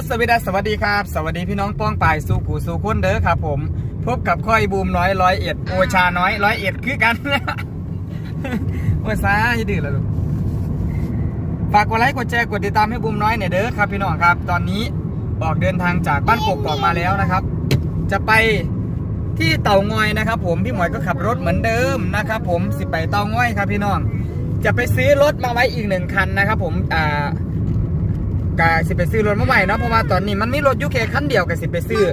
สสวีดัสสวัสดีครับ สวัสดีพี่น้องป้องปายสู่กูสู่คนเด้อครับ ผม พบกับค่อยบูมน้อยร้อยเอ็ดโอชาน้อยร้อยเอ็ดคือกันโอ้ยซาอย่าดื้อแล้วลูกฝากกดไลค์กดแชร์กดติดตามให้บูมน้อยเนี่ยเด้อครับพี่น้องครับ ตอนนี้ออกเดินทางจากบ้านกกอกมาแล้วนะครับ จะไปที่เต่างอยนะครับ ผมพี่หมวยก็ขับรถเหมือนเดิมนะครับ ผมสิไปเต่างอยครับพี่น้อง จะไปซื้อรถมาไว้อีกหนึ่งคันนะครับ ผมอ่า กาสิไปซื้อรถมาใหม่เนาะเพราะว่าตอนนี้มันมีรถยูเคคันเดียวกับสิไปซื้อ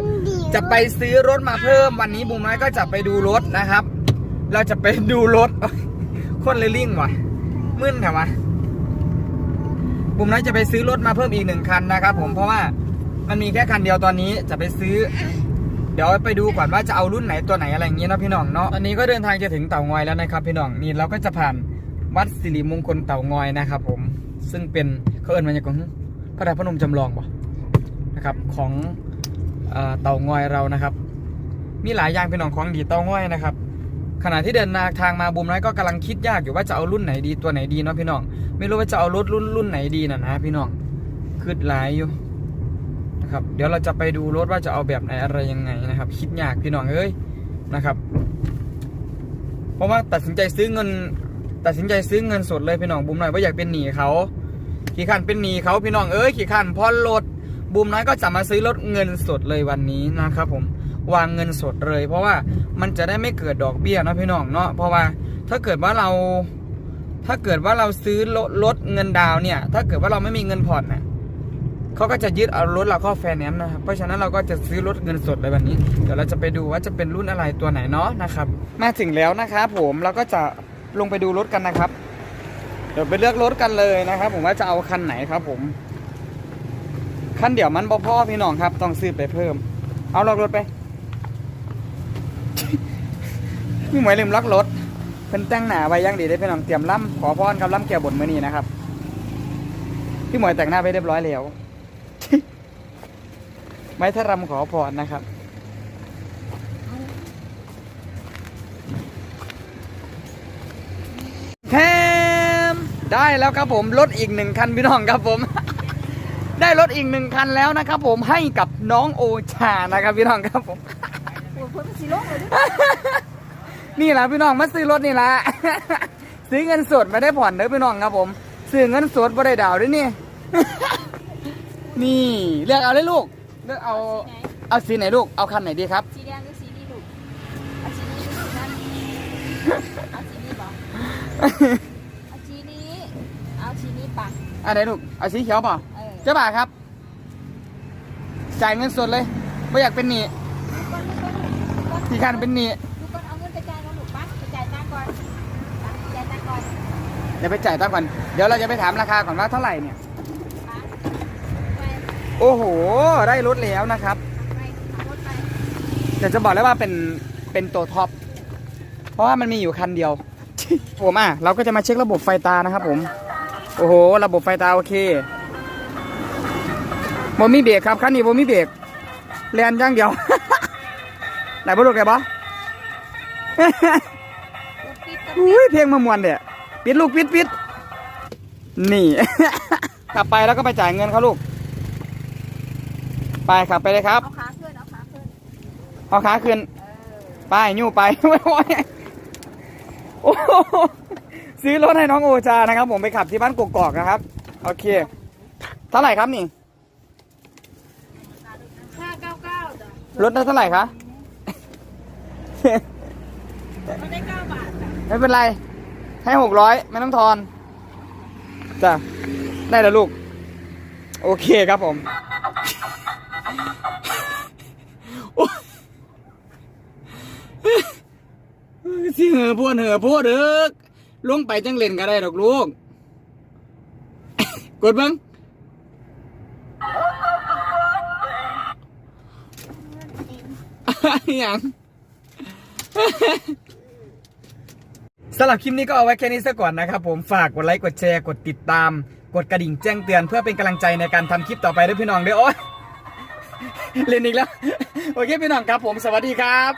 จะไปซื้อรถมาเพิ่มวันนี้บูมน้อยก็จะไปดูรถนะครับ เราจะไปดูรถคนเลยลิ่งว่ะมึนแถวะบูมน้อยจะไปซื้อรถมาเพิ่มอีกหนึ่งคันนะครับ ผมเพราะว่ามันมีแค่คันเดียวตอนนี้จะไปซื้อ เดี๋ยวไปดูก่อนว่าจะเอารุ่นไหนตัวไหนอะไรอย่างงี้เนาะพี่น้องเนาะตอนนี้ก็เดินทางจะถึงเต่างอยแล้วนะครับพี่น้องนี่เราก็จะผ่านวัดสิริมงคลเต่างอยนะครับ ผมซึ่งเป็นเขาเอิ้นมาจากของพ ระธาตุพนมจำลองป่ะนะครับของเต่างอยเรานะครับ มีหลายอย่างพี่น้องของดีเต่างอยนะครับ ขณะที่เดินทางมาบุมน้อยก็กำลังคิดยากอยู่ว่าจะเอารุ่นไหนดีตัวไหนดีเนาะพี่น้อง ไม่รู้ว่าจะเอารถรุ่นรุ่นไหนดีนะนะพี่น้องคืดหลายอยู่นะครับเดี๋ยวเราจะไปดูรถว่าจะเอาแบบไหนอะไรยังไงนะครับ คิดยากพี่น้องเอ้ยนะครับ เพราะว่าตัดสินใจซื้อเงิน ตัดสินใจซื้อเงินสดเลยพี่น้องบุมน้อยว่าอยากเป็นหนีเขา ขี่ขันเป็นหนีเขาพี่น้องเอ้ยขี่ขันพอรถบุมน้อยก็จะมาซื้อรถเงินสดเลยวันนี้นะครับผมวางเงินสดเลย เพราะว่ามันจะได้ไม่เกิดดอกเบี้ยนะพี่น้องเนาะเพราะว่าถ้าเกิดว่าเรา ถ้าเกิดว่าเราซื้อรถรถเงินดาวเนี่ย ถ้าเกิดว่าเราไม่มีเงินผ่อนน่ะเขาก็จะยึดเอารถเราเข้าแฟนแนนซ์นะครับเพราะฉะนั้นเราก็จะซื้อรถเงินสดเลยวันนี้ เดี๋ยวเราจะไปดูว่าจะเป็นรุ่นอะไรตัวไหนเนาะนะครับ มาถึงแล้วนะครับผมเราก็จะลงไปดูรถกันนะครับ เดี๋ยวไปเลือกรถกันเลยนะครับ ผมว่าจะเอาคันไหนครับ ผม คันเดี๋ยวมันบ่พ่อพี่น้องครับ ต้องซื้อไปเพิ่ม เอาล็อกรถไปพี่หมวยลืมล็อกรถเป็นแต่งหน้าไว้ยังดีได้พี่น้องเตรียมล่ำขอพรกับล่ำแก้บนมื้อนี้นะครับพี่หมวยแต่งหน้าไปเรียบร้อยแล้วไม่ถ้ารำขอพรนะครับแทม ได้แล้วครับผมรถอีกหนึ่งคันพี่น้องครับผม ได้รถอีกหนึ่งคันแล้วนะครับผมให้กับน้องโอชานะครับพี่น้องครับผมปวดคนสีโลกเลยดินี่แหละพี่น้องมาซื้อรถนี่แหละซื้อเงินสดไม่ได้ผ่อนเด้อพี่น้องครับผมซื้อเงินสดไม่ได้ดาวน์ด้วยนี่ นี่เลือกเอาเลยลูกเลือกเอาเอาสีไหนลูกเอาคันไหนดีครับสีแดงหรือสีนี้ลูกเอาสีนี้หรือสีนั้นเอาสีนี้บอกเอาสีนี้เอาสีนี้ปัก อันไหนลูก เอาสีเขียวเปล่าเออเจ้าบ่าวครับ จ่ายเงินสดเลยไม่อยากเป็นหนี้ก่อนลูกก่อนลูกที่คันเป็นหนี้ลูกก่อนเอาเงินไปจ่ายก่อนลูกปักไปจ่ายตังค์ก่อนปักจ่ายตังค์ก่อนเดี๋ยวไปจ่ายตังค์ก่อน เดี๋ยวเราจะไปถามราคาก่อนว่าเท่าไหร่เนี่ยปักไปโอ้โห ได้รถแล้วนะครับ ไปเอารถไปเดี๋ยวจะบอกเลยว่าเป็นเป็นตัวท็อป เพราะว่ามันมีอยู่คันเดียว ผมอะ เราก็จะมาเช็คระบบไฟตานะครับผม โอ้โห ระบบไฟตาโอเคโมมีเบรกครับคันนี้โมมีเบรกแลนอย่างเดียว ไหนบ่ลูกไหนบ่รถปิดกับอุ้ยเพลงมามวนเด้ปิดลูกปิดปิดนี่ ขับไปแล้วก็ไปจ่ายเงินเขาลูก ไปขับไปเลยครับ เอาขาขึ้น เอาขาขึ้นเอาขาขึ้น ไปยู่ไปโอ้ ซื้อรถให้น้องโอจานะครับ ผมไปขับที่บ้านกกอกนะครับ โอเค เท่าไหร่ครับนี่ห้าเก้าเก้าจ้ะรถได้เท่าไหร่คะมันได้เก้าบาทจ้ะไม่เป็นไร ให้หกร้อยไม่ต้องทอน จ้ะ ได้แล้วลูก โอเคครับผมโอ้ยสิเหอพวดเหอพวดเด้อ ลงไปจังเล่นก็ได้ดอกลูก กดเบิ้งอย่างสำหรับคลิปนี้ก็เอาไว้แค่นี้ซะก่อนนะครับผมฝากกดไลค์กดแชร์กดติดตาม กดกระดิ่งแจ้งเตือนเพื่อเป็นกำลังใจในการทำคลิปต่อไปด้วยพี่น้องด้อโอ๊ยเล่นอีกแล้ว โอเคพี่น้องครับผมสวัสดีครับ